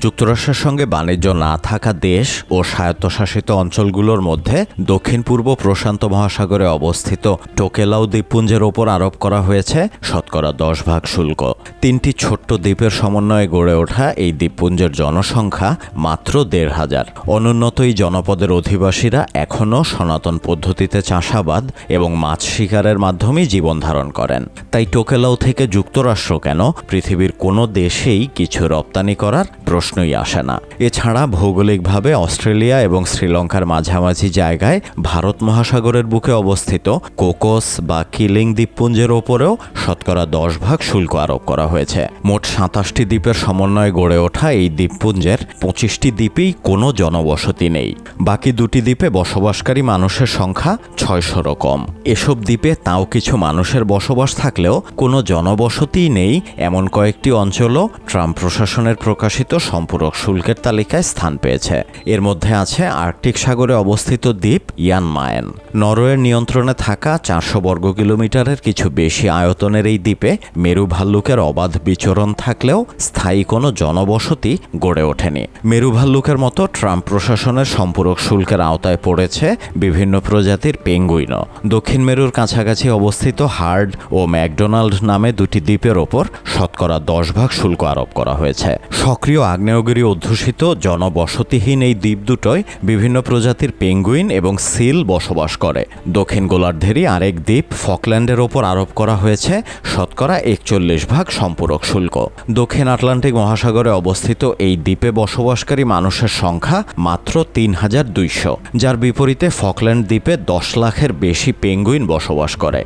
যুক্তরাষ্ট্রের সঙ্গে বাণিজ্য না থাকা দেশ ও স্বায়ত্তশাসিত অঞ্চলগুলোর মধ্যে দক্ষিণ পূর্ব প্রশান্ত মহাসাগরে অবস্থিত টোকেলাও দ্বীপপুঞ্জের ওপর আরোপ করা হয়েছে, শতকরা দশ ভাগ শুল্ক। তিনটি ছোট্ট দ্বীপের সমন্বয়ে গড়ে ওঠা এই দ্বীপপুঞ্জের জনসংখ্যা মাত্র দেড় হাজার। অনুন্নত এই জনপদের অধিবাসীরা এখনও সনাতন পদ্ধতিতে চাষাবাদ এবং মাছ শিকারের মাধ্যমেই জীবন ধারণ করেন। তাই টোকেলাও থেকে যুক্তরাষ্ট্র কেন পৃথিবীর কোনো দেশেই কিছু রপ্তানি করার প্রশ্নই আসে না। এছাড়া ভৌগোলিকভাবে অস্ট্রেলিয়া এবং শ্রীলঙ্কার মাঝামাঝি জায়গায় ভারত মহাসাগরের বুকে অবস্থিত কোকোস বা কিলিং দ্বীপপুঞ্জের ওপরেও শতকরা দশ ভাগ শুল্ক আরোপ করা হয়েছে। মোট সাতাশটি দ্বীপের সমন্বয়ে গড়ে ওঠা এই দ্বীপপুঞ্জের পঁচিশটি দ্বীপেই কোনো জনবসতি নেই। বাকি দুটি দ্বীপে বসবাসকারী মানুষের সংখ্যা ছয়শোরও কম। এসব দ্বীপে তাও কিছু মানুষের বসবাস থাকলেও কোনো জনবসতিই নেই, এমন কয়েকটি অঞ্চলও ট্রাম্প প্রশাসনের প্রকাশিত সম্পূরক শুল্কের তালিকায় স্থান পেয়েছে। এর মধ্যে আছে আর্কটিক সাগরে অবস্থিত দ্বীপ ইয়ানমায়েন। নরওয়ের নিয়ন্ত্রণে থাকা চারশো বর্গ কিলোমিটারের কিছু বেশি আয়তনের এই দ্বীপে মেরু ভাল্লুকের অবাধ বিচরণ থাকলেও স্থায়ী কোনো জনবসতি গড়ে ওঠেনি। মেরু ভাল্লুকের মতো ট্রাম্প প্রশাসনের সম্পূরক শুল্কের আওতায় পড়েছে বিভিন্ন প্রজাতির পেঙ্গুইনও। দক্ষিণ মেরুর কাছাকাছি অবস্থিত হার্ড ও ম্যাকডোনাল্ড নামে দুটি দ্বীপের ওপর শতকরা দশ ভাগ শুল্ক আরোপ করা হয়েছে। সক্রিয় আগ্নেয়গিরি অধ্যুষিত জনবসতিহীন এই দ্বীপ দুটোয় বিভিন্ন প্রজাতির পেঙ্গুইন এবং সিল বসবাস করে। দক্ষিণ গোলার্ধেরই আরেক দ্বীপ ফকল্যান্ডের ওপর আরোপ করা হয়েছে, শতকরা একচল্লিশ ভাগ সম্পূরক শুল্ক। দক্ষিণ আটলান্টিক মহাসাগরে অবস্থিত এই দ্বীপে বসবাসকারী মানুষের সংখ্যা মাত্র তিন হাজার দুইশো। যার বিপরীতে ফকল্যান্ড দ্বীপে দশ লাখের বেশি পেঙ্গুইন বসবাস করে।